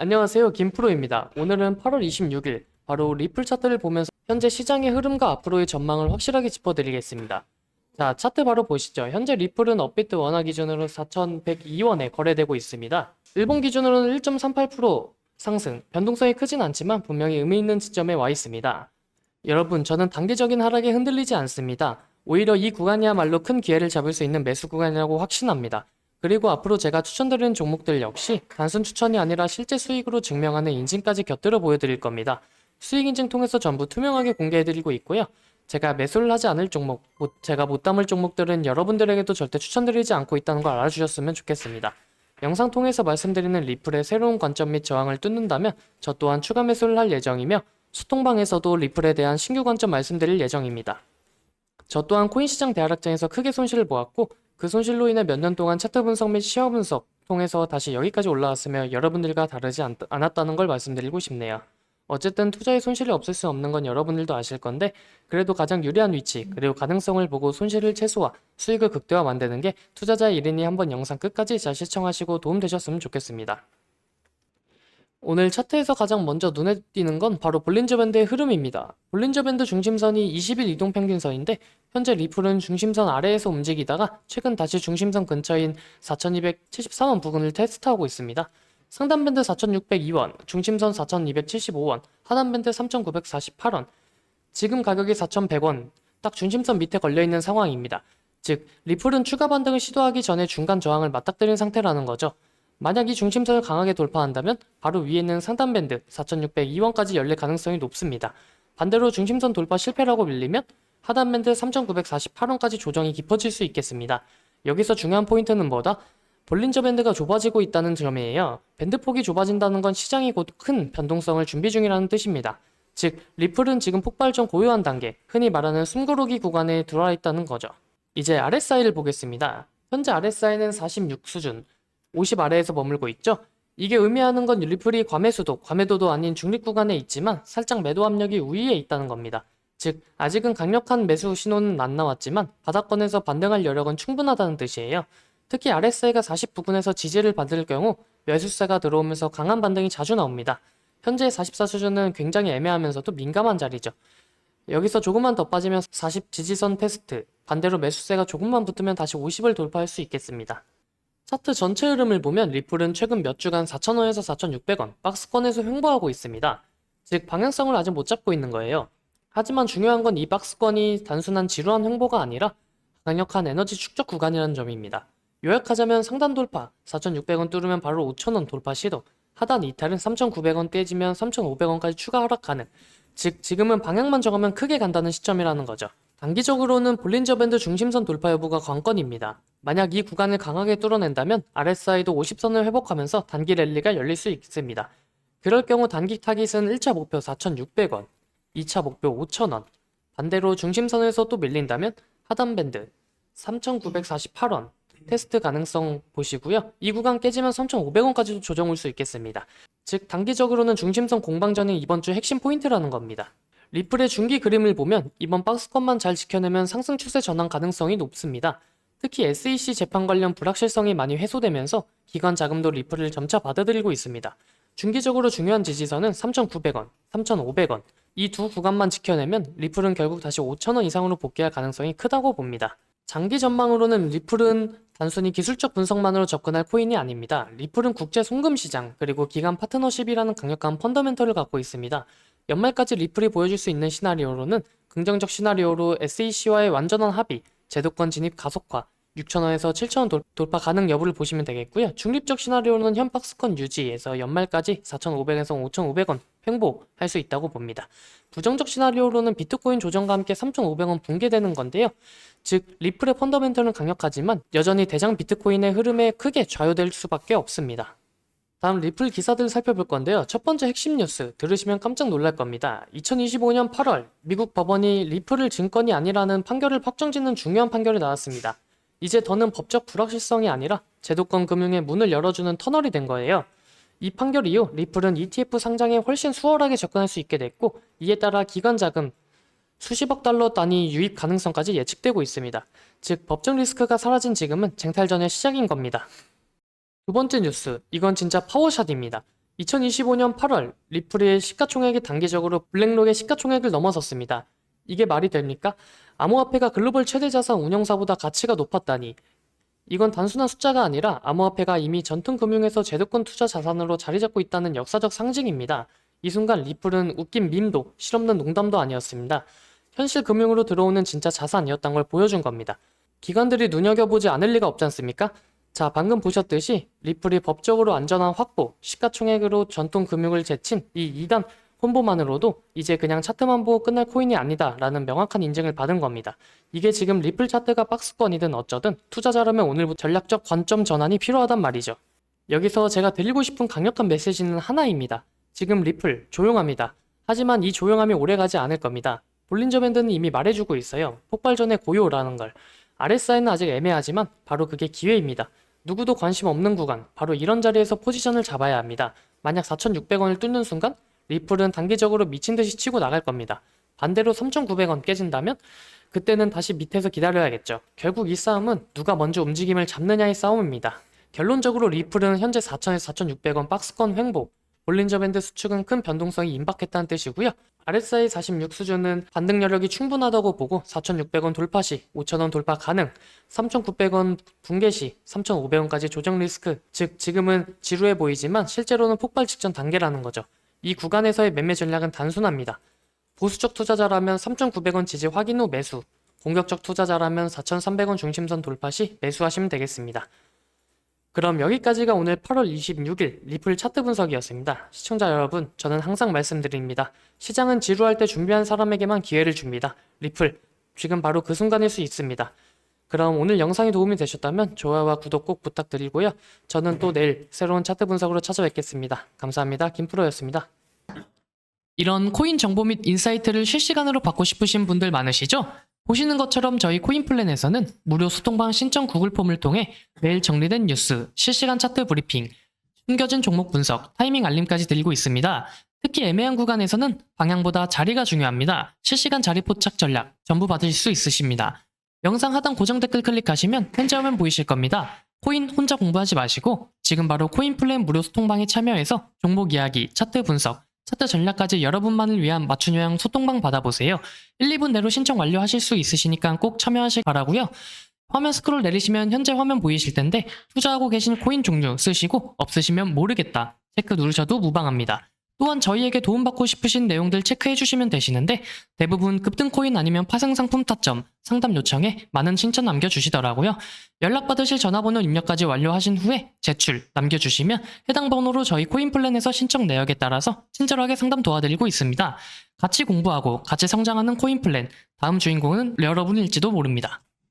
안녕하세요. 김프로입니다. 오늘은 8월 26일 바로 리플 차트를 보면서 현재 시장의 흐름과 앞으로의 전망을 확실하게 짚어드리겠습니다. 자, 차트 바로 보시죠. 현재 리플은 업비트 원화 기준으로 4,102원에 거래되고 있습니다. 일본 기준으로는 1.38% 상승, 변동성이 크진 않지만 분명히 의미 있는 지점에 와 있습니다. 여러분, 저는 단기적인 하락에 흔들리지 않습니다. 오히려 이 구간이야말로 큰 기회를 잡을 수 있는 매수 구간이라고 확신합니다. 그리고 앞으로 제가 추천드리는 종목들 역시 단순 추천이 아니라 실제 수익으로 증명하는 인증까지 곁들여 보여드릴 겁니다. 수익 인증 통해서 전부 투명하게 공개해드리고 있고요. 제가 매수를 하지 않을 종목, 못- 제가 못 담을 종목들은 여러분들에게도 절대 추천드리지 않고 있다는 걸 알아주셨으면 좋겠습니다. 영상 통해서 말씀드리는 리플의 새로운 관점 및 저항을 뚫는다면 저 또한 추가 매수를 할 예정이며 소통방에서도 리플에 대한 신규 관점 말씀드릴 예정입니다. 저 또한 코인 시장 대하락장에서 크게 손실을 보았고 그 손실로 인해 몇 년 동안 차트 분석 및 시어 분석 통해서 다시 여기까지 올라왔으며 여러분들과 다르지 않, 않았다는 걸 말씀드리고 싶네요. 어쨌든 투자에 손실이 없을 수 없는 건 여러분들도 아실 건데 그래도 가장 유리한 위치 그리고 가능성을 보고 손실을 최소화 수익을 극대화 만드는 게 투자자의 일이니 한번 영상 끝까지 잘 시청하시고 도움되셨으면 좋겠습니다. 오늘 차트에서 가장 먼저 눈에 띄는 건 바로 볼린저 밴드의 흐름입니다. 볼린저 밴드 중심선이 20일 이동 평균선인데 현재 리플은 중심선 아래에서 움직이다가 최근 다시 중심선 근처인 4273원 부근을 테스트하고 있습니다. 상단 밴드 4602원, 중심선 4275원, 하단 밴드 3948원. 지금 가격이 4100원, 딱 중심선 밑에 걸려 있는 상황입니다. 즉, 리플은 추가 반등을 시도하기 전에 중간 저항을 맞닥뜨린 상태라는 거죠. 만약 이 중심선을 강하게 돌파한다면 바로 위에 있는 상단 밴드 4602원까지 열릴 가능성이 높습니다. 반대로 중심선 돌파 실패라고 밀리면 하단 밴드 3948원까지 조정이 깊어질 수 있겠습니다. 여기서 중요한 포인트는 뭐다? 볼린저 밴드가 좁아지고 있다는 점이에요. 밴드 폭이 좁아진다는 건 시장이 곧 큰 변동성을 준비 중이라는 뜻입니다. 즉, 리플은 지금 폭발 전 고요한 단계, 흔히 말하는 숨고르기 구간에 들어와 있다는 거죠. 이제 RSI를 보겠습니다. 현재 RSI는 46 수준, 50 아래에서 머물고 있죠. 이게 의미하는 건 리플이 과매수도, 과매도도 아닌 중립 구간에 있지만 살짝 매도 압력이 우위에 있다는 겁니다. 즉, 아직은 강력한 매수 신호는 안 나왔지만 바닥권에서 반등할 여력은 충분하다는 뜻이에요. 특히 RSI가 40 부근에서 지지를 받을 경우 매수세가 들어오면서 강한 반등이 자주 나옵니다. 현재 44 수준은 굉장히 애매하면서도 민감한 자리죠. 여기서 조금만 더 빠지면 40 지지선 테스트, 반대로 매수세가 조금만 붙으면 다시 50을 돌파할 수 있겠습니다. 차트 전체 흐름을 보면 리플은 최근 몇 주간 4,000원에서 4,600원 박스권에서 횡보하고 있습니다. 즉 방향성을 아직 못 잡고 있는 거예요. 하지만 중요한 건 이 박스권이 단순한 지루한 횡보가 아니라 강력한 에너지 축적 구간이라는 점입니다. 요약하자면 상단 돌파 4,600원 뚫으면 바로 5,000원 돌파 시도 하단 이탈은 3,900원 떼지면 3,500원까지 추가 하락 가능 즉 지금은 방향만 정하면 크게 간다는 시점이라는 거죠. 단기적으로는 볼린저 밴드 중심선 돌파 여부가 관건입니다. 만약 이 구간을 강하게 뚫어낸다면 RSI도 50선을 회복하면서 단기 랠리가 열릴 수 있습니다. 그럴 경우 단기 타깃은 1차 목표 4,600원, 2차 목표 5,000원, 반대로 중심선에서 또 밀린다면 하단 밴드 3,948원 테스트 가능성 보시고요. 이 구간 깨지면 3,500원까지도 조정 올 수 있겠습니다. 즉 단기적으로는 중심선 공방전이 이번 주 핵심 포인트라는 겁니다. 리플의 중기 그림을 보면 이번 박스권만 잘 지켜내면 상승 추세 전환 가능성이 높습니다. 특히 SEC 재판 관련 불확실성이 많이 해소되면서 기관 자금도 리플을 점차 받아들이고 있습니다. 중기적으로 중요한 지지선은 3,900원, 3,500원 이 두 구간만 지켜내면 리플은 결국 다시 5,000원 이상으로 복귀할 가능성이 크다고 봅니다. 장기 전망으로는 리플은 단순히 기술적 분석만으로 접근할 코인이 아닙니다. 리플은 국제 송금 시장 그리고 기관 파트너십이라는 강력한 펀더멘털을 갖고 있습니다. 연말까지 리플이 보여줄 수 있는 시나리오로는 긍정적 시나리오로 SEC와의 완전한 합의, 제도권 진입 가속화, 6,000원에서 7,000원 돌파 가능 여부를 보시면 되겠고요. 중립적 시나리오는 현 박스권 유지에서 연말까지 4,500에서 5,500원 횡보할 수 있다고 봅니다. 부정적 시나리오로는 비트코인 조정과 함께 3,500원 붕괴되는 건데요. 즉 리플의 펀더멘털은 강력하지만 여전히 대장 비트코인의 흐름에 크게 좌우될 수밖에 없습니다. 다음 리플 기사들 살펴볼 건데요. 첫 번째 핵심 뉴스 들으시면 깜짝 놀랄 겁니다. 2025년 8월 미국 법원이 리플을 증권이 아니라는 판결을 확정짓는 중요한 판결이 나왔습니다. 이제 더는 법적 불확실성이 아니라 제도권 금융의 문을 열어주는 터널이 된 거예요. 이 판결 이후 리플은 ETF 상장에 훨씬 수월하게 접근할 수 있게 됐고 이에 따라 기관 자금 수십억 달러 단위 유입 가능성까지 예측되고 있습니다. 즉 법적 리스크가 사라진 지금은 쟁탈전의 시작인 겁니다. 두 번째 뉴스, 이건 진짜 파워샷입니다. 2025년 8월 리플의 시가총액이 단기적으로 블랙록의 시가총액을 넘어섰습니다. 이게 말이 됩니까? 암호화폐가 글로벌 최대 자산 운영사보다 가치가 높았다니. 이건 단순한 숫자가 아니라 암호화폐가 이미 전통 금융에서 제도권 투자 자산으로 자리 잡고 있다는 역사적 상징입니다. 이 순간 리플은 웃긴 밈도 실없는 농담도 아니었습니다. 현실 금융으로 들어오는 진짜 자산이었던 걸 보여준 겁니다. 기관들이 눈여겨보지 않을 리가 없지 않습니까? 자, 방금 보셨듯이 리플이 법적으로 안전한 확보, 시가총액으로 전통 금융을 제친 이 2단 콤보만으로도 이제 그냥 차트만 보고 끝날 코인이 아니다 라는 명확한 인증을 받은 겁니다. 이게 지금 리플 차트가 박스권이든 어쩌든 투자자라면 오늘부터 전략적 관점 전환이 필요하단 말이죠. 여기서 제가 드리고 싶은 강력한 메시지는 하나입니다. 지금 리플 조용합니다. 하지만 이 조용함이 오래가지 않을 겁니다. 볼린저 밴드는 이미 말해주고 있어요. 폭발 전에 고요라는 걸. RSI는 아직 애매하지만 바로 그게 기회입니다. 누구도 관심 없는 구간, 바로 이런 자리에서 포지션을 잡아야 합니다. 만약 4,600원을 뚫는 순간 리플은 단기적으로 미친 듯이 치고 나갈 겁니다. 반대로 3,900원 깨진다면 그때는 다시 밑에서 기다려야겠죠. 결국 이 싸움은 누가 먼저 움직임을 잡느냐의 싸움입니다. 결론적으로 리플은 현재 4,000에서 4,600원 박스권 횡보, 볼린저 밴드 수축은 큰 변동성이 임박했다는 뜻이고요. RSI 46 수준은 반등 여력이 충분하다고 보고 4,600원 돌파 시 5,000원 돌파 가능, 3,900원 붕괴 시 3,500원까지 조정 리스크, 즉 지금은 지루해 보이지만 실제로는 폭발 직전 단계라는 거죠. 이 구간에서의 매매 전략은 단순합니다. 보수적 투자자라면 3,900원 지지 확인 후 매수, 공격적 투자자라면 4,300원 중심선 돌파 시 매수하시면 되겠습니다. 그럼 여기까지가 오늘 8월 26일 리플 차트 분석이었습니다. 시청자 여러분, 저는 항상 말씀드립니다. 시장은 지루할 때 준비한 사람에게만 기회를 줍니다. 리플, 지금 바로 그 순간일 수 있습니다. 그럼 오늘 영상이 도움이 되셨다면 좋아요와 구독 꼭 부탁드리고요. 저는 또 내일 새로운 차트 분석으로 찾아뵙겠습니다. 감사합니다. 김프로였습니다. 이런 코인 정보 및 인사이트를 실시간으로 받고 싶으신 분들 많으시죠? 보시는 것처럼 저희 코인 플랜에서는 무료 소통방 신청 구글 폼을 통해 매일 정리된 뉴스, 실시간 차트 브리핑, 숨겨진 종목 분석, 타이밍 알림까지 드리고 있습니다. 특히 애매한 구간에서는 방향보다 자리가 중요합니다. 실시간 자리 포착 전략 전부 받으실 수 있으십니다. 영상 하단 고정 댓글 클릭하시면 현재 화면 보이실 겁니다. 코인 혼자 공부하지 마시고 지금 바로 코인 플랜 무료 소통방에 참여해서 종목 이야기, 차트 분석, 차트 전략까지 여러분만을 위한 맞춤 요양 소통방 받아보세요. 1, 2분 내로 신청 완료하실 수 있으시니까 꼭 참여하실 바라고요. 화면 스크롤 내리시면 현재 화면 보이실 텐데 투자하고 계신 코인 종류 쓰시고 없으시면 모르겠다 체크 누르셔도 무방합니다. 또한 저희에게 도움받고 싶으신 내용들 체크해 주시면 되시는데 대부분 급등 코인 아니면 파생 상품 타점, 상담 요청에 많은 신청 남겨주시더라고요. 연락받으실 전화번호 입력까지 완료하신 후에 제출 남겨주시면 해당 번호로 저희 코인 플랜에서 신청 내역에 따라서 친절하게 상담 도와드리고 있습니다. 같이 공부하고 같이 성장하는 코인 플랜 다음 주인공은 여러분일지도 모릅니다.